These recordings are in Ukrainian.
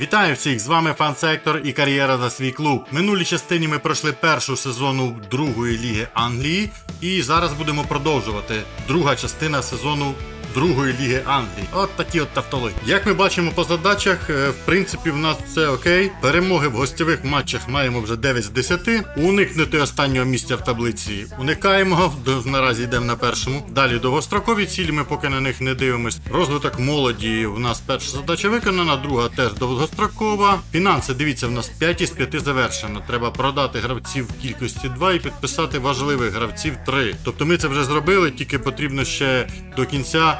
Вітаю всіх! З вами Фан-Сектор і кар'єра за свій клуб. Минулій частині ми пройшли першу сезону другої ліги Англії, і зараз будемо продовжувати друга частина сезону другої ліги Англії. От такі от тавтології. Як ми бачимо по задачах, е, в принципі, в нас все окей. Перемоги в гостєвих матчах маємо вже 9 з 10. Уникнути останнього місця в таблиці уникаємо. Наразі йдемо на першому. Далі довгострокові цілі, ми поки на них не дивимось. Розвиток молоді у нас перша задача виконана, друга теж довгострокова. Фінанси, дивіться, в нас 5 із 5 завершено. Треба продати гравців в кількості 2 і підписати важливих гравців 3. Тобто ми це вже зробили, тільки потрібно ще до кінця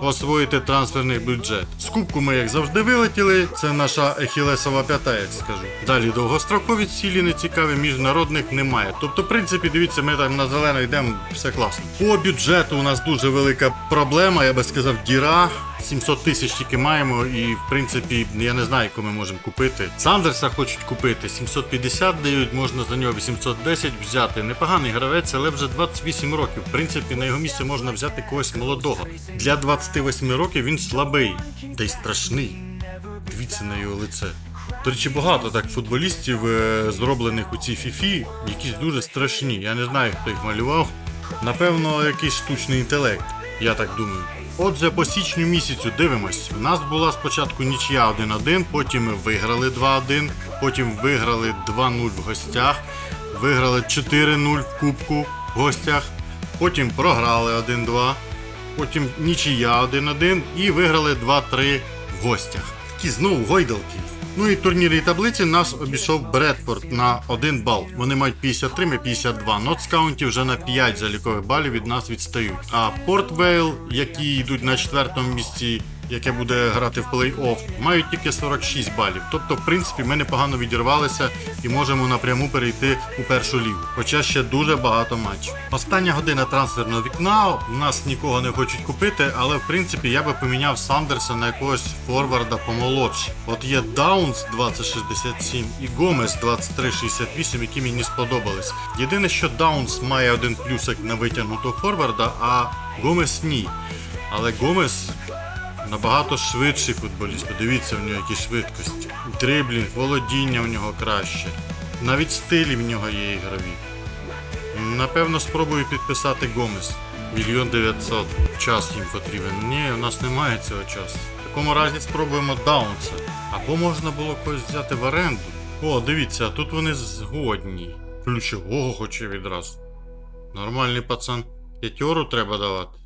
освоїти трансферний бюджет. З ми, як завжди, вилетіли. Це наша ехілесова п'ята, як скажу. Далі довгострокові цілі не цікаві, міжнародних немає. Тобто, в принципі, дивіться, ми там на зелено йдемо, все класно. По бюджету у нас дуже велика проблема, я би сказав, діра. 700 тисяч тільки маємо, і в принципі я не знаю, яку ми можемо купити. Сандерса хочуть купити 750 дають, можна за нього 810 взяти. Непоганий гравець, але вже 28 років. В принципі, на його місце можна взяти когось молодого. Для 28 років він слабий, та й страшний. Дивіться на його лице. До речі, багато так футболістів, е, зроблених у цій фіфі, якісь дуже страшні. Я не знаю, хто їх малював. Напевно, якийсь штучний інтелект, я так думаю. Отже, по січню місяцю дивимось. У нас була спочатку нічия 1-1, потім ми виграли 2-1, потім виграли 2-0 в гостях, виграли 4-0 в кубку в гостях, потім програли 1-2, потім нічия 1-1 і виграли 2-3 в гостях. Такі знову гойдалки. Ну і в турнірній таблиці нас обійшов Бредфорд на 1 бал. Вони мають 53, ми 52. Нотскаунті вже на 5 залікових балів від нас відстають. А Портвейл, які йдуть на четвертому місці, яке буде грати в плей-офф, мають тільки 46 балів. Тобто, в принципі, ми непогано відірвалися і можемо напряму перейти у першу лігу. Хоча ще дуже багато матчів. Остання година трансферного вікна. У нас нікого не хочуть купити, але в принципі я би поміняв Сандерса на якогось форварда помолодше. От є Даунс 2067 і Гомес 2368, які мені сподобались. Єдине, що Даунс має один плюсик на витягнутого форварда, а Гомес ні. Але Гомес набагато швидший футболіст. Подивіться в нього які швидкості. Дриблінг, володіння в нього краще. Навіть стилі в нього є ігрові. Напевно, спробую підписати Гомес. Мільйон дев'ятсот. Час їм потрібен. Ні, у нас немає цього часу. В такому разі спробуємо Даунса. Або можна було когось взяти в оренду. О, дивіться, тут вони згодні. Ключового хоче відразу. Нормальний пацан. П'ятьору треба давати.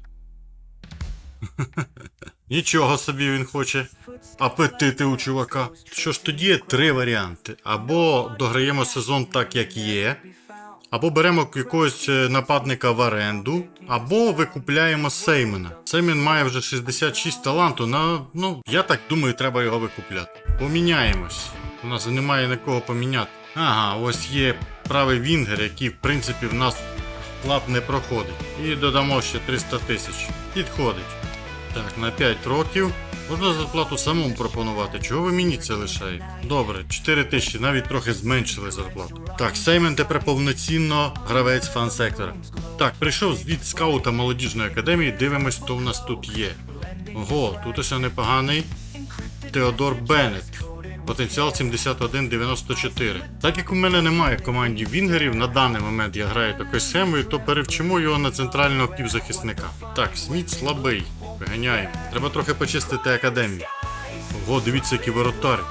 Нічого собі він хоче. Апетити у чувака. Що ж тоді є три варіанти: або дограємо сезон так, як є, або беремо якогось е, нападника в оренду, або викупляємо Сеймена. Сеймен має вже 66 таланту. На ну я так думаю, треба його викупляти. Поміняємось. У нас немає на кого поміняти. Ага, ось є правий Вінгер, який в принципі в нас склад не проходить. І додамо ще 300 тисяч. Підходить. Так, на 5 років. Можна зарплату самому пропонувати. Чого ви мені це лишаєте? Добре, 4 тисячі, навіть трохи зменшили зарплату. Так, Сеймен тепер повноцінно гравець фан-сектора. Так, прийшов звіт скаута молодіжної академії, дивимось, хто в нас тут є. Ого, тут ось непоганий. Теодор Беннет. Потенціал 71-94. Так як у мене немає команді Вінгерів, на даний момент я граю такою схемою, то перевчимо його на центрального півзахисника. Так, Сміт слабий. Виганяємо. Треба трохи почистити академію. Ого, дивіться, який воротар.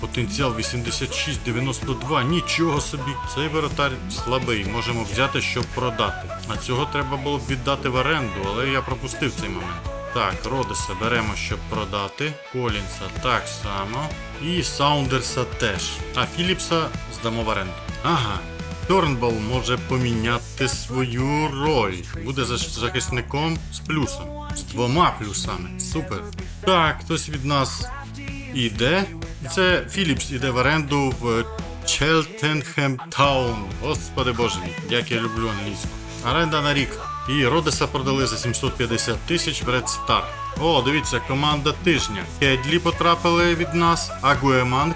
Потенціал 86-92. Нічого собі. Цей воротар слабий. Можемо взяти, щоб продати. А цього треба було б віддати в оренду, але я пропустив цей момент. Так, Родеса беремо, щоб продати. Колінса так само. І Саундерса теж. А Філіпса здамо в оренду. Ага. Торнбол може поміняти свою роль. Буде захисником з плюсом. З двома плюсами. Супер. Так, хтось від нас іде. Це Філіпс іде в оренду в Челтенхем Таун. Господи боже як я люблю англійську. Оренда на рік. І Родеса продали за 750 тисяч в Red Star. О, дивіться, команда тижня. Кедлі потрапили від нас, Агуеманг,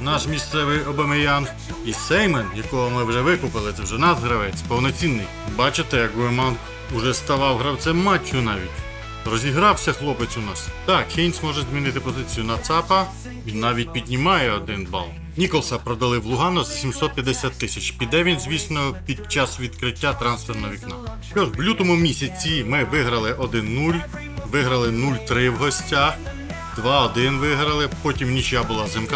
наш місцевий Обамеянг, і Сеймен, якого ми вже викупили, це вже наш гравець, повноцінний. Бачите, Агуеманг уже ставав гравцем матчу навіть. Розігрався хлопець у нас. Так, Хейнс може змінити позицію на ЦАПа. Він навіть піднімає один бал. Ніколса продали в Лугано за 750 тисяч. Піде він, звісно, під час відкриття трансферного вікна. В лютому місяці ми виграли 1-0, виграли 0-3 в гостях. 2-1 виграли, потім нічия була з МК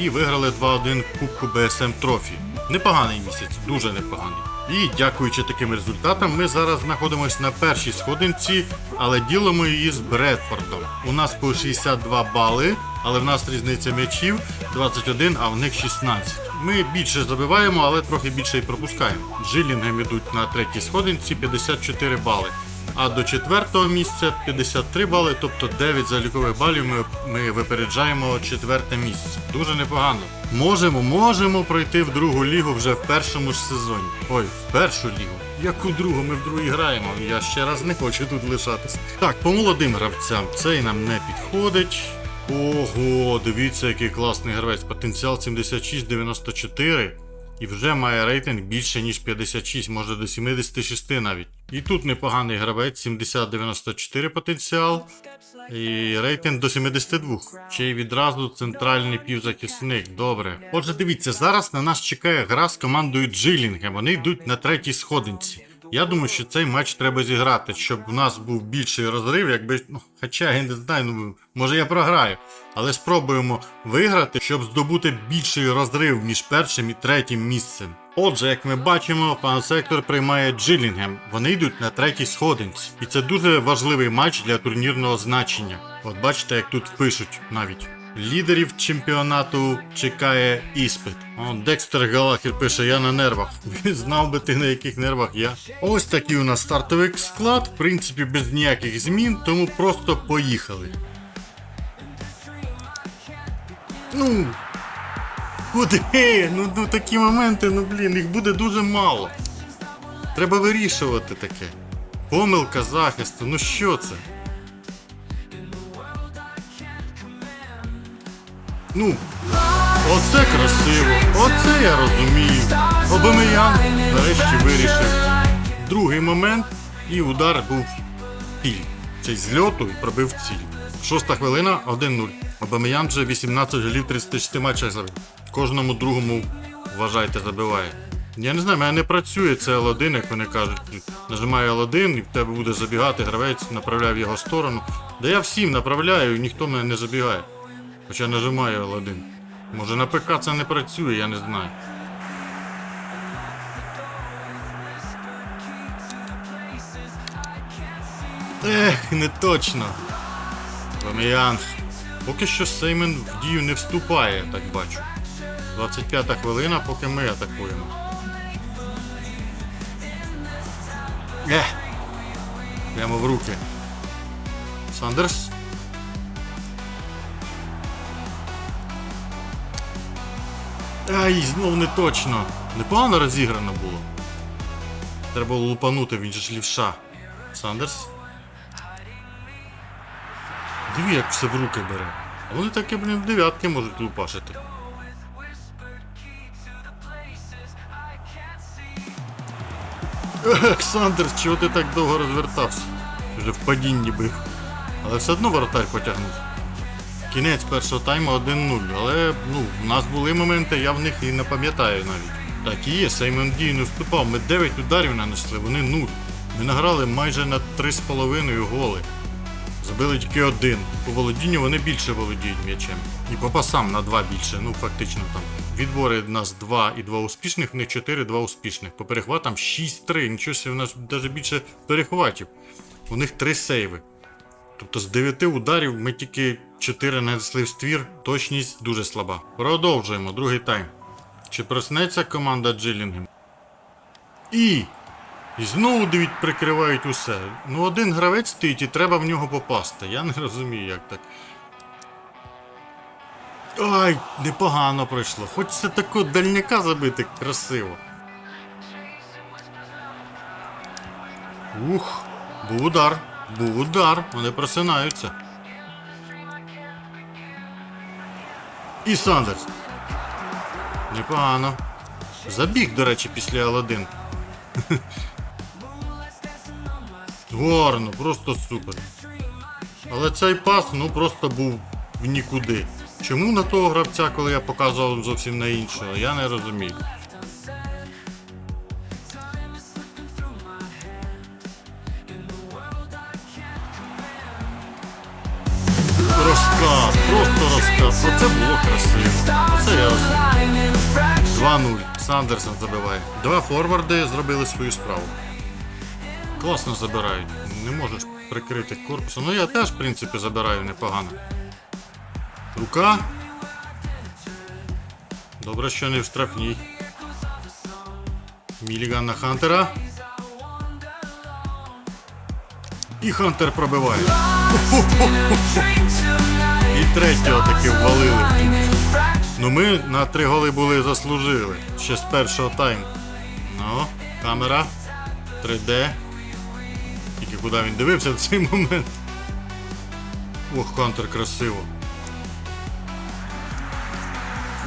і виграли 2-1 в Кубку БСМ Трофі. Непоганий місяць, дуже непоганий. І дякуючи таким результатам, ми зараз знаходимося на першій сходинці, але ділимо її з Бредфордом. У нас по 62 бали, але в нас різниця м'ячів 21, а в них 16. Ми більше забиваємо, але трохи більше і пропускаємо. Джилінгем ідуть на третій сходинці 54 бали. А до четвертого місця 53 бали, тобто 9 залікових балів ми, ми випереджаємо четверте місце. Дуже непогано. Можемо, можемо пройти в другу лігу вже в першому ж сезоні. Ой, в першу лігу. Яку другу? Ми в другій граємо. Я ще раз не хочу тут лишатись. Так, по молодим гравцям цей нам не підходить. Ого, дивіться, який класний гравець. Потенціал 76-94. І вже має рейтинг більше, ніж 56, може до 76 навіть. І тут непоганий гравець, 70-94 потенціал. І рейтинг до 72. Ще й відразу центральний півзахисник. Добре. Отже, дивіться, зараз на нас чекає гра з командою Джилінгем. Вони йдуть на третій сходинці. Я думаю, що цей матч треба зіграти, щоб в нас був більший розрив, якби. Ну, хоча я не знаю, ну може я програю. Але спробуємо виграти, щоб здобути більший розрив між першим і третім місцем. Отже, як ми бачимо, пан сектор приймає Джилінгем. Вони йдуть на третій сходинці. І це дуже важливий матч для турнірного значення. От бачите, як тут пишуть навіть. Лідерів чемпіонату чекає іспит. О, Декстер Галахер пише: я на нервах. Він знав би ти на яких нервах я. Ось такий у нас стартовий склад, в принципі, без ніяких змін, тому просто поїхали. Ну. Куди? Ну, ну такі моменти, ну блін, їх буде дуже мало. Треба вирішувати таке. Помилка захисту, ну що це? Ну, оце красиво, оце я розумію. Обамеян нарешті вирішив. Другий момент, і удар був в ціль. Цей з льоту і пробив ціль. Шоста хвилина 1-0. Обамеян вже 18 голів 36 матчах забив. Кожному другому, вважайте, забиває. Я не знаю, в мене не працює це L1, як вони кажуть. Нажимаю L1 і в тебе буде забігати гравець, направляє в його сторону. Да я всім направляю, і ніхто мене не забігає. Хоча нажимаю L1. Може на ПК це не працює, я не знаю. Ех, не точно. Баміян. Поки що Сеймен в дію не вступає, так бачу. 25 хвилина, поки ми атакуємо. Ех. Прямо в руки. Сандерс. Ай, знов не точно. Непогано розіграно було. Треба було лупанути, він же ж лівша. Сандерс. Диви, як все в руки бере. А вони таке, блін, в дев'ятки можуть лупашити. Сандерс, чого ти так довго розвертався? Вже в падінні бив. Але все одно воротар потягнув. Кінець першого тайму 1-0, але ну, в нас були моменти, я в них і не пам'ятаю навіть. Так і є, Сеймон Дій не вступав. Ми 9 ударів нанесли, вони 0. Ми награли майже на 3,5 голи. Забили тільки один. По володінню вони більше володіють м'ячем. І по пасам на 2 більше, ну фактично там. Відбори в нас 2 і 2 успішних, в них 4, 2 успішних. По перехватам 6-3. Нічого собі, в нас навіть більше перехватів. У них 3 сейви. Тобто з 9 ударів ми тільки 4 нанесли в ствір, точність дуже слаба. Продовжуємо, другий тайм. Чи проснеться команда Джилінгем? І. І знову дивіть, прикривають усе. Ну один гравець стоїть і треба в нього попасти. Я не розумію, як так. Ай, непогано пройшло. Хочеться такого дальняка забити красиво. Ух, був удар. Був удар, вони просинаються. І Сандерс. Непогано. Забіг, до речі, після L1. Гарно, просто супер. Але цей пас ну просто був в нікуди. Чому на того гравця, коли я показував зовсім на іншого, я не розумію. Розказ, просто розказ. Оце було красиво. Оце я розумію. 2-0. Сандерсон забиває. Два форварди зробили свою справу. Класно забирають. Не можеш прикрити корпусом. Ну я теж, в принципі, забираю непогано. Рука. Добре, що не в штрафній. Міліган на Хантера. І Хантер пробиває. І третього таки ввалили. Ну ми на три голи були заслужили. Ще з першого тайму. Ну, камера. 3D. Тільки куди він дивився в цей момент. Ох, Хантер красиво.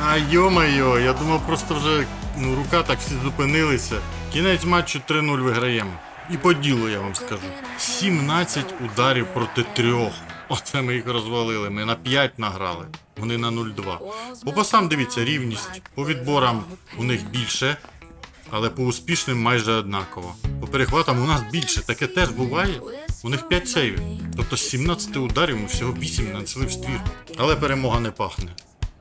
А йо-майо, я думав просто вже ну, рука так всі зупинилися. Кінець матчу 3-0 виграємо. І по ділу я вам скажу. 17 ударів проти трьох. Оце ми їх розвалили. Ми на 5 награли. Вони на 0-2. По пасам дивіться, рівність. По відборам у них більше, але по успішним майже однаково. По перехватам у нас більше. Таке теж буває. У них 5 сейвів. Тобто з 17 ударів ми всього 8 нанесли в ствір. Але перемога не пахне.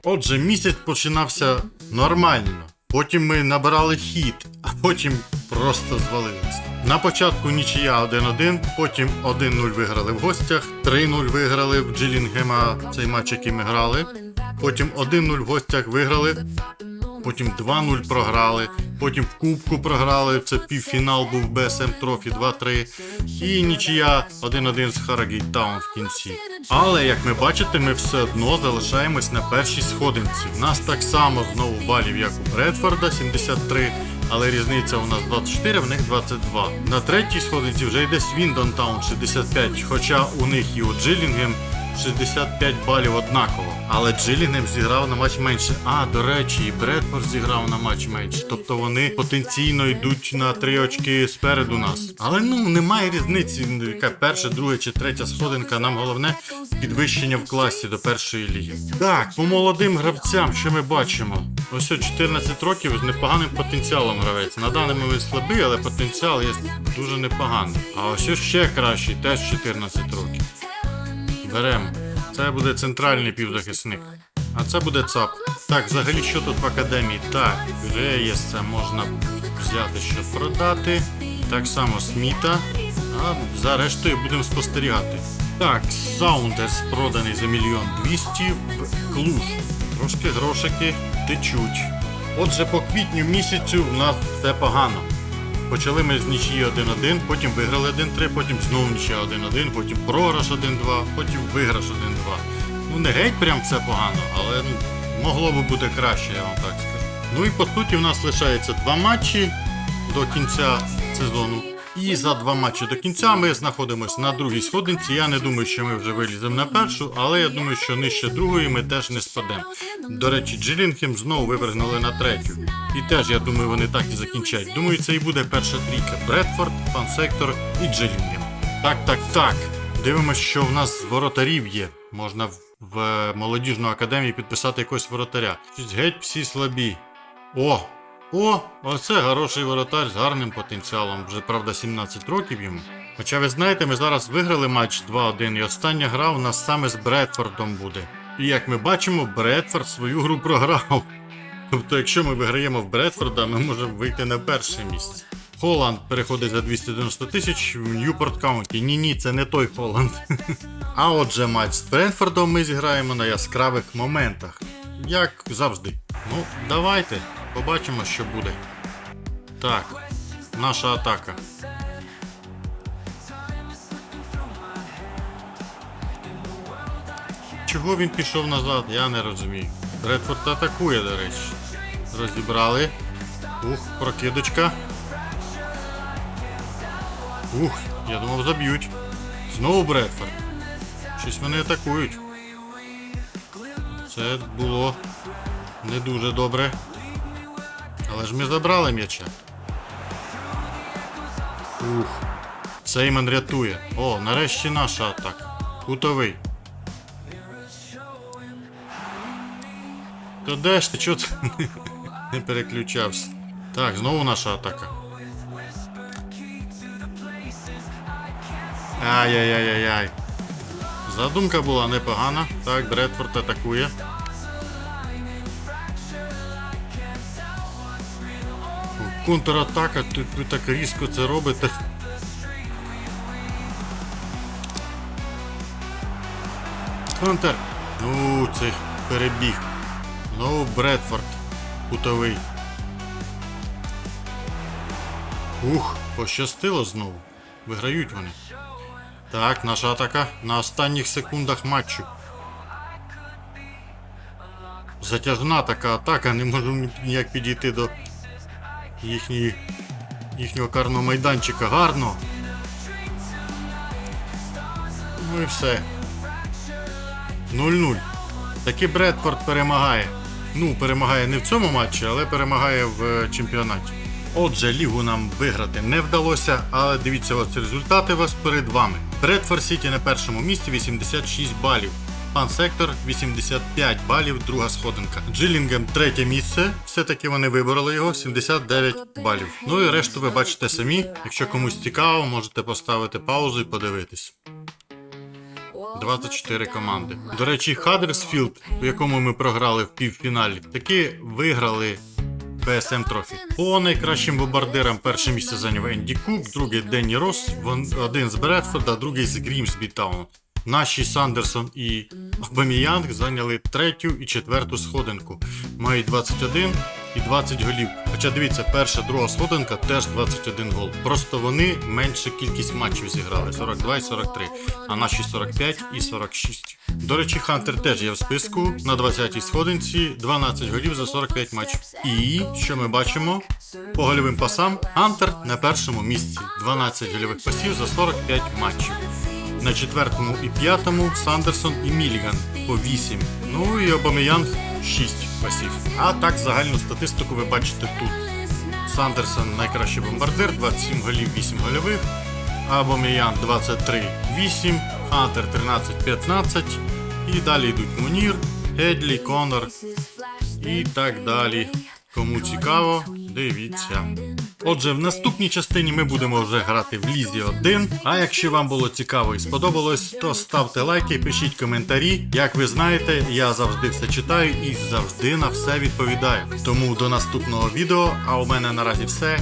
Отже, місяць починався нормально. Потім ми набирали хід, а потім просто звалилися. На початку нічия 1-1, потім 1-0 виграли в гостях, 3-0 виграли в Джилінгема, цей матч, який ми грали. Потім 1-0 в гостях виграли, потім 2-0 програли, потім в Кубку програли, це півфінал був BSM Трофі 2-3. І нічия 1-1 з Харагейт в кінці. Але як ми бачите, ми все одно залишаємось на першій сходинці. В нас так само знову балів, як у Бредфорда 73, але різниця у нас 24, в них 22. На третій сходинці вже йде Свіндон Таун 65, хоча у них і у Джилінгем 65 балів однаково. Але Джилінгем зіграв на матч менше. А, до речі, і Бредфорд зіграв на матч менше. Тобто вони потенційно йдуть на три очки спереду нас. Але ну немає різниці, яка перша, друга чи третя сходинка. Нам головне підвищення в класі до першої ліги. Так, по молодим гравцям, що ми бачимо? Ось 14 років з непоганим потенціалом гравець. На даний момент слабий, але потенціал є дуже непоганий. А ось ще кращий, теж 14 років. Беремо. Це буде центральний півзахисник. А це буде ЦАП. Так, взагалі, що тут в академії? Так, є це можна взяти, щоб продати. Так само Сміта. А за рештою будемо спостерігати. Так, Саундерс проданий за мільйон двісті в клуж. Трошки грошики течуть. Отже, по квітню місяцю в нас все погано. Почали ми з нічії 1-1, потім виграли 1-3, потім знову нічия 1-1, потім програш 1-2, потім виграш 1-2. Ну не геть прям все погано, але ну, могло би бути краще, я вам так скажу. Ну і по суті в нас лишається два матчі до кінця сезону. І за два матчі до кінця ми знаходимося на другій сходинці. Я не думаю, що ми вже виліземо на першу, але я думаю, що нижче другої ми теж не спадемо. До речі, Джилінгем знову випрыгнули на третю. І теж, я думаю, вони так і закінчать. Думаю, це і буде перша трійка. Бредфорд, Фансектор і Джилінгем. Так, так, так. Дивимося, що в нас воротарів є. Можна в, молодіжну академію підписати якогось воротаря. Геть всі слабі. О! О, оце хороший воротар з гарним потенціалом. Вже правда 17 років йому. Хоча ви знаєте, ми зараз виграли матч 2-1, і остання гра у нас саме з Бредфордом буде. І як ми бачимо, Бредфорд свою гру програв. Тобто, якщо ми виграємо в Бредфорда, ми можемо вийти на перше місце. Холланд переходить за 290 тисяч в Ньюпорт Каунті. Ні, ні, це не той Холланд. А отже, матч з Брентфордом ми зіграємо на яскравих моментах. Як завжди. Ну, давайте, побачимо, що буде. Так, наша атака. Чого він пішов назад, я не розумію. Бредфорд атакує, до речі. Розібрали. Ух, прокидочка. Ух, я думав заб'ють. Знову Бредфорд. Щось вони атакують. Це було не дуже добре. Але ж ми забрали м'яча. Ух. Сейман рятує. О, нарешті наша атака. Кутовий. То де ж ти чого ти не переключався? Так, знову наша атака. Ай-яй-яй-яй-яй. Задумка була непогана. Так, Бредфорд атакує. Контратака, тут ви так різко це робите. Контр. Ну, цей перебіг. Знову Бредфорд. Кутовий. Ух, пощастило знову. Виграють вони. Так, наша атака на останніх секундах матчу. Затяжна така атака, не можу ніяк підійти до їхньої, їхнього карного майданчика. Гарно. Ну і все. 0-0. Таки Бредфорд перемагає. Ну, перемагає не в цьому матчі, але перемагає в е, чемпіонаті. Отже, лігу нам виграти не вдалося, але дивіться, ось результати у вас перед вами. Бредфорд Сіті на першому місці 86 балів. Пан Сектор 85 балів, друга сходинка. Джилінгем третє місце. Все-таки вони вибороли його 79 балів. Ну і решту ви бачите самі. Якщо комусь цікаво, можете поставити паузу і подивитись. 24 команди. До речі, Хаддерсфілд, в якому ми програли в півфіналі, таки виграли ПСМ Трофі. По найкращим бомбардирам перше місце зайняв Енді Кук, другий Денні Росс, один з Бредфорда, другий з Грімсбі Таун. Наші Сандерсон і Обаміянг зайняли третю і четверту сходинку. Мають 21 і 20 голів. Хоча дивіться, перша, друга сходинка теж 21 гол. Просто вони менше кількість матчів зіграли 42 і 43, а наші 45 і 46. До речі, Хантер теж є в списку на 20-й сходинці, 12 голів за 45 матчів. І що ми бачимо? По гольовим пасам Хантер на першому місці 12 гольових пасів за 45 матчів. На четвертому і п'ятому Сандерсон і Міліган по 8. Ну і Обамеянг 6 пасів. А так загальну статистику ви бачите тут. Сандерсон найкращий бомбардир, 27 голів, 8 гольових. Абомеян 23 8, Хантер 13 15. І далі йдуть Мунір, Едлі, Конор і так далі. Кому цікаво, дивіться. Отже, в наступній частині ми будемо вже грати в Лізі 1. А якщо вам було цікаво і сподобалось, то ставте лайки, пишіть коментарі. Як ви знаєте, я завжди все читаю і завжди на все відповідаю. Тому до наступного відео. А у мене наразі все.